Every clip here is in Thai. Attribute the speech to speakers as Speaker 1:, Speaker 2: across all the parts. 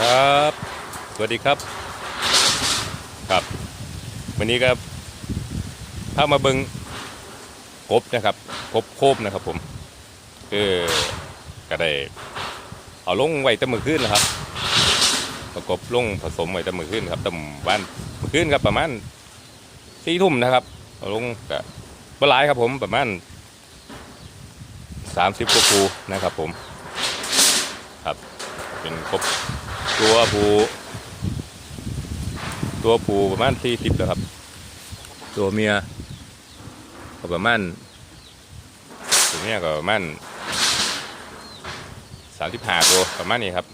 Speaker 1: ครับ สวัสดีครับ ครับ วันนี้ก็พามาเบิงกบนะครับกบโคบนะครับผมคือก็ได้เอาลงไว้ตั้มือขึ้นนะครับประกบลงผสมไว้ตั้มือขึ้นครับตั้บ้านมือขึ้นครับประมาณสี่ทุ่มนะครับ เอาลงกับปลายครับผมประมาณสามสิบกว่าปูนะครับผมครับเป็นกบ ตัวผูตัวผูประมาณสี่สิบแล้วครับ ตัวเมียก็ประมาณตัวเมียก็ประมาณสามสิบห้าตัวประมาณนี้ครับ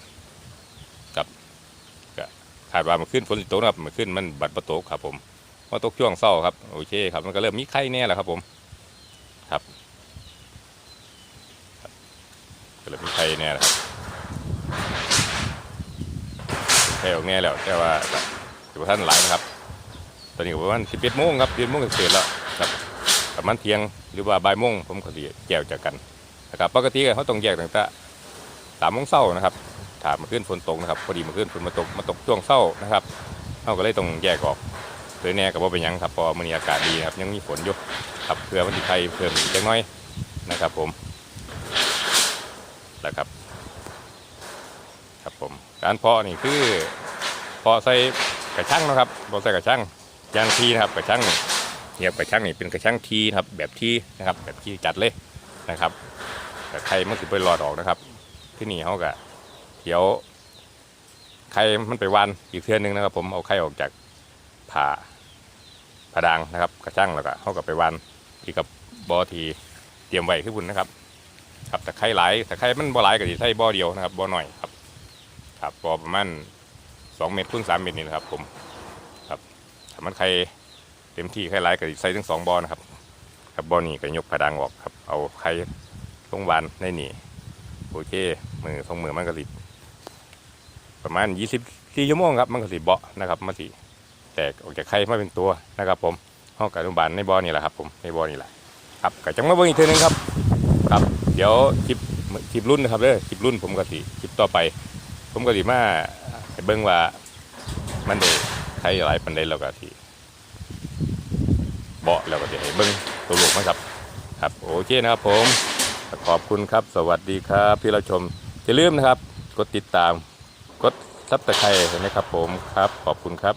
Speaker 1: กับก็คาดว่ามันขึ้นฝนตกนะครับมันขึ้นมันบัดประตกครับผมว่าตกช่วงเศร้าครับโอเคครับมันก็เริ่มมีไข่แน่แล้วครับผมครับก็เริ่มมีไข่แน่แล้วครับ แถวแน่แล้ว แต่ว่าถือว่ท่านหลายนะครับ ตอนนี้ก็ประมาณสิบเอ็ดโมงครับสิบเอ็ดโมงเสร็จแล้วครับประมาณเที่ยงหรือว่าบ่ายโมงผมก็สิแจวจากกันนะครับปกติเขาต้องแยกตั้งแต่สามโมงเช้านะครับถามมาขึ้นฝนตกนะครับพอดีมาขึ้นฝนมาตกมาตกช่วงเช้านะครับเขาก็เลยต้องแยกออกโดยแน่กับว่าเป็นยังครับเพอมันอากาศดีนะครับยังมีฝนอยู่ครับเพื่อมันที่ไทยเพิ่มอีกจักน้อยนะครับผมนะครับครับ การเพาะนี่คือเพาะใส่กระชังนะครับเพาะใส่กระชังยางทีนะครับกระชังเทียบกระชังนี่เป็นกระชังทีนะครับแบบทีนะครับแบบทีจัดเลยนะครับแต่ไข่มันคือไปหลอดออกนะครับ ที่นี่เขาก็เดี๋ยวไข่มันไปวันอีกเทือนหนึงนะครับ ผมเอาไข่ออกจากผ่าผ่าดางนะครับ กระชังแล้วก็เขาก็ไปวันที่กับบอทีเตรียมไว้ขึ้นบุญนะครับ ครับแต่ไข่หลายแต่ไข่มันบ่หลายก็สิใส่บ่อเดียวนะครับบ่อหน่อยครับ ครับบ่อประมาณสองเมตรคูณสามเมตรนี่นะครับ ผมครับถ้ามันไข่เต็มที่ไข่หลายก็สิใส่ถึงสองบอนะครับครับบอนี้ก็ยกผดังออกครับ เอาไข่ลงวานในนี่โอเคมือสองมือมันก็สิประมาณยี่สิบสี่ชั่วโมงครับมันก็สิเบาะนะครับมันสิแตกออกจากไข่มาเป็นตัวนะครับ ผมห้องกับอนุบาลในบ่อนี่แหละครับ ผมในบ่อนี่แหละครับก็จังมาเบิ่งอีกเทีนึงครับ ครับ เดี๋ยวคลิปคลิปรุ่นนะครับเด้อคลิปรุ่นผมก็สิคลิปต่อไป ผมก็สิมาให้เบิ่งว่ามันได้ใช้หลายปันไดแล้วก็ที่เบาะแล้วก็สิให้เบิ่งตัวลูกมาครับ ครับโอเคนะครับผมขอบคุณครับ สวัสดีครับที่เราชมอย่าลืมนะครับ กดติดตาม กดซับตะไคร้นะครับผมครับ ขอบคุณครับ